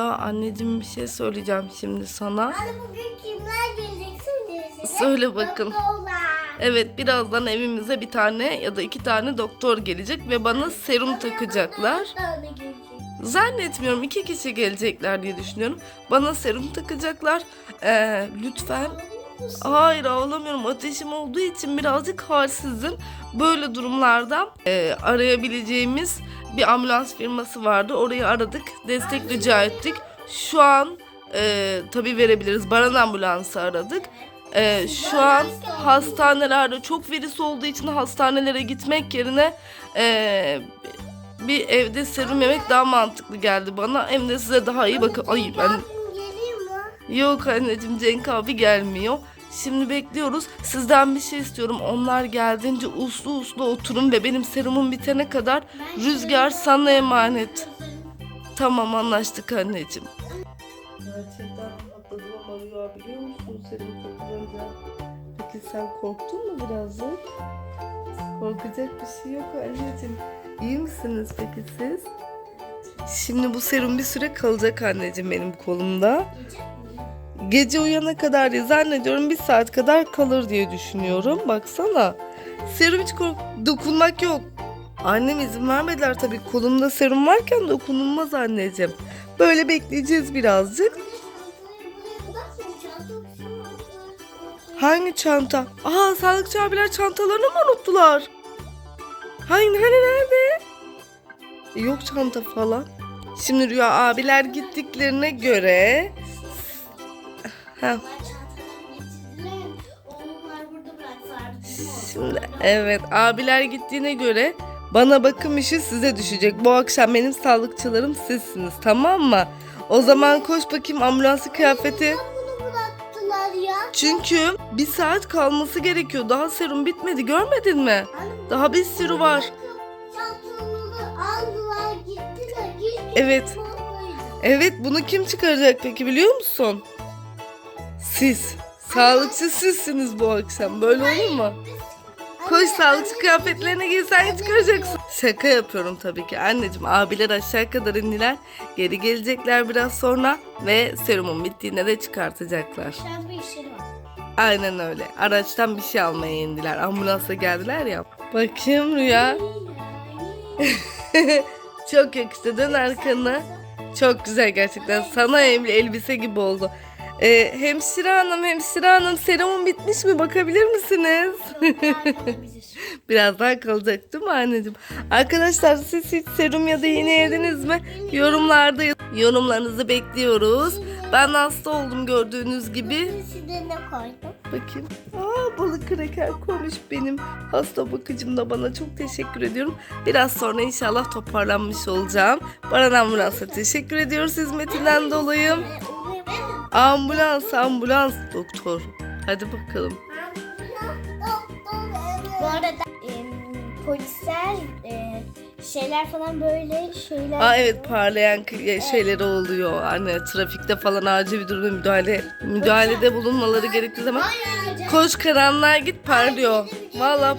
Anneciğim bir şey söyleyeceğim şimdi sana. Anne bugün kimler gelecek söyleyecek. Söyle bakın. Doktorlar. Evet birazdan evimize bir tane ya da iki tane doktor gelecek ve bana serum takacaklar. Zannetmiyorum iki kişi gelecekler diye düşünüyorum. Bana serum takacaklar. Ee, lütfen. Hayır ağlamıyorum. Ateşim olduğu için birazcık halsizim. Böyle durumlarda e, arayabileceğimiz bir ambulans firması vardı. Orayı aradık. Destek rica ettik. Şu an e, tabii verebiliriz. Baran ambulansı aradık. E, şu an hastanelerde çok virüs olduğu için hastanelere gitmek yerine e, bir evde serum yemek daha mantıklı geldi bana. Hem de size daha iyi bakın. Ay ben? Yok anneciğim Cenk abi gelmiyor. Şimdi bekliyoruz. Sizden bir şey istiyorum. Onlar geldiğince uslu uslu oturun ve benim serumum bitene kadar Rüzgar sana emanet. Tamam anlaştık anneciğim. Gerçekten patladım ama Rüya biliyor musun serum takılınca? Peki sen korktun mu birazcık? Korkacak bir şey yok anneciğim. İyi misiniz peki siz? Şimdi bu serum bir süre kalacak anneciğim benim kolumda. Gece uyana kadar diye zannediyorum bir saat kadar kalır diye düşünüyorum. Baksana. Serum hiç. Dokunmak yok. Annem izin vermediler tabii. Kolumda serum varken dokunulmaz anneciğim. Böyle bekleyeceğiz birazcık. Hangi çanta? Aa sağlıkçı abiler çantalarını mı unuttular? Hangi hani nerede? E, Yok çanta falan. Şimdi Rüya abiler gittiklerine göre Ha, şimdi evet abiler gittiğine göre bana bakım işi size düşecek. Bu akşam benim sağlıkçılarım sizsiniz tamam mı? O zaman koş bakayım ambulansı kıyafeti. Çünkü bir saat kalması gerekiyor. Daha serum bitmedi görmedin mi? Daha bir sürü var. Evet. Evet bunu kim çıkaracak peki biliyor musun? Siz. Sağlıkçı sizsiniz bu akşam. Böyle olur mu? Koş sağlıkçı kıyafetlerine giy sen çıkaracaksın. Şaka yapıyorum tabii ki anneciğim. Abiler aşağı kadar indiler. Geri gelecekler biraz sonra ve serumun bittiğinde de çıkartacaklar. Aynen öyle. Araçtan bir şey almaya indiler. Ambulansla geldiler ya. Bakayım Rüya. Çok yakıştı. Dön arkanı. Çok güzel gerçekten. Sana elbise gibi oldu. Ee, hemşire hanım, hemşire hanım serumun bitmiş mi? Bakabilir misiniz? Biraz daha kalacak değil mi anneciğim? Arkadaşlar siz hiç serum ya da iğne yediniz mi? Yorumlarda yorumlarınızı bekliyoruz. Ben hasta oldum gördüğünüz gibi. İçine ne koydum? Bakayım. Aa balık kraker koymuş benim hasta bakıcım da bana çok teşekkür ediyorum. Biraz sonra inşallah toparlanmış olacağım. Baran Ambulans'a teşekkür ediyoruz hizmetinden dolayı. Ambulans ambulans doktor. Hadi bakalım. Bu arada e, polisler e, şeyler falan böyle şeyler. Aa evet parlayan şeyleri oluyor. Hani trafikte falan acil bir durumda müdahale müdahalede bulunmaları gerektiği zaman koş karanlığa git parlıyor. Vallahi